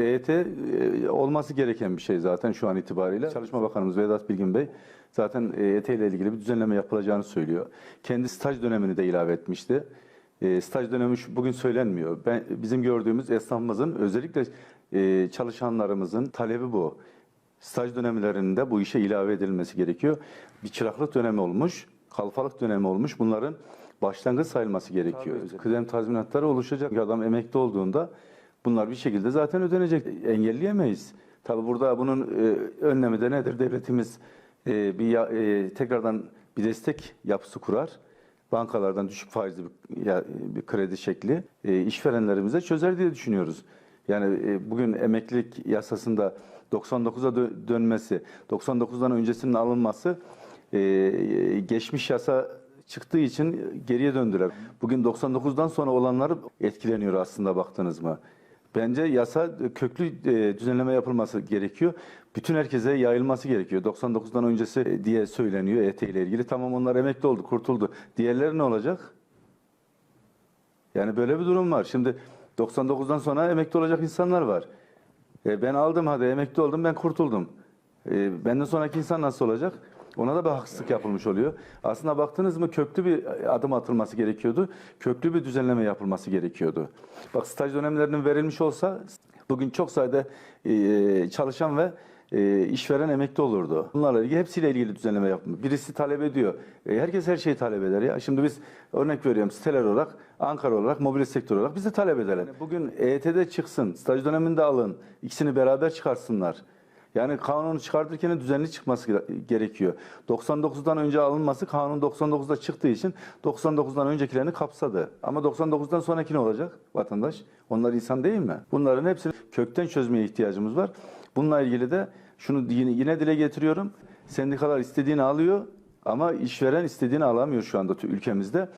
EYT e, olması gereken bir şey zaten şu an itibariyle. Çalışma Bakanımız Vedat Bilgin Bey zaten EYT ile ilgili bir düzenleme yapılacağını söylüyor. Kendi staj dönemini de ilave etmişti. E, staj dönemi şu- bugün söylenmiyor. Ben bizim gördüğümüz esnafımızın özellikle e, çalışanlarımızın talebi bu. Staj dönemlerinde bu işe ilave edilmesi gerekiyor. Bir çıraklık dönemi olmuş, kalfalık dönemi olmuş. Bunların başlangıç sayılması gerekiyor. Kıdem tazminatları oluşacak. Adam emekli olduğunda bunlar bir şekilde zaten ödenecek. Engelleyemeyiz. Tabii burada bunun e, önlemi de nedir? Devletimiz e, bir e, tekrardan bir destek yapısı kurar. Bankalardan düşük faizli bir, kredi şekli işverenlerimize çözer diye düşünüyoruz. Yani bugün emeklilik yasasında 99'a dö- dönmesi, 99'dan öncesinin alınması geçmiş yasa çıktığı için geriye döndüler. Bugün 99'dan sonra olanlar etkileniyor aslında baktınız mı? Bence yasa köklü e, düzenleme yapılması gerekiyor. Bütün herkese yayılması gerekiyor. 99'dan öncesi e, diye söyleniyor EYT ile ilgili. Tamam onlar emekli oldu, kurtuldu. Diğerleri ne olacak? Yani böyle bir durum var. Şimdi 99'dan sonra emekli olacak insanlar var. E, ben aldım hadi emekli oldum ben kurtuldum. E, benden sonraki insan nasıl olacak? Ona da bir haksızlık yapılmış oluyor. Aslında baktınız mı köklü bir adım atılması gerekiyordu. Köklü bir düzenleme yapılması gerekiyordu. Bak staj dönemlerinin verilmiş olsa bugün çok sayıda e, çalışan ve e, işveren emekli olurdu. Bunlarla ilgili hepsiyle ilgili düzenleme yapılmış. Birisi talep ediyor. E, herkes her şeyi talep eder ya. Şimdi biz örnek veriyorum siteler olarak, Ankara olarak, mobilya sektörü olarak bizi talep edelim. Bugün EYT'de çıksın, staj döneminde alın. ikisini beraber çıkarsınlar. Yani kanunu çıkartırken düzenli çıkması gere- gerekiyor. 99'dan önce alınması kanun 99'da çıktığı için 99'dan öncekilerini kapsadı. Ama 99'dan sonraki ne olacak vatandaş? Onlar insan değil mi? Bunların hepsini kökten çözmeye ihtiyacımız var. Bununla ilgili de şunu yine, yine dile getiriyorum. Sendikalar istediğini alıyor ama işveren istediğini alamıyor şu anda ülkemizde.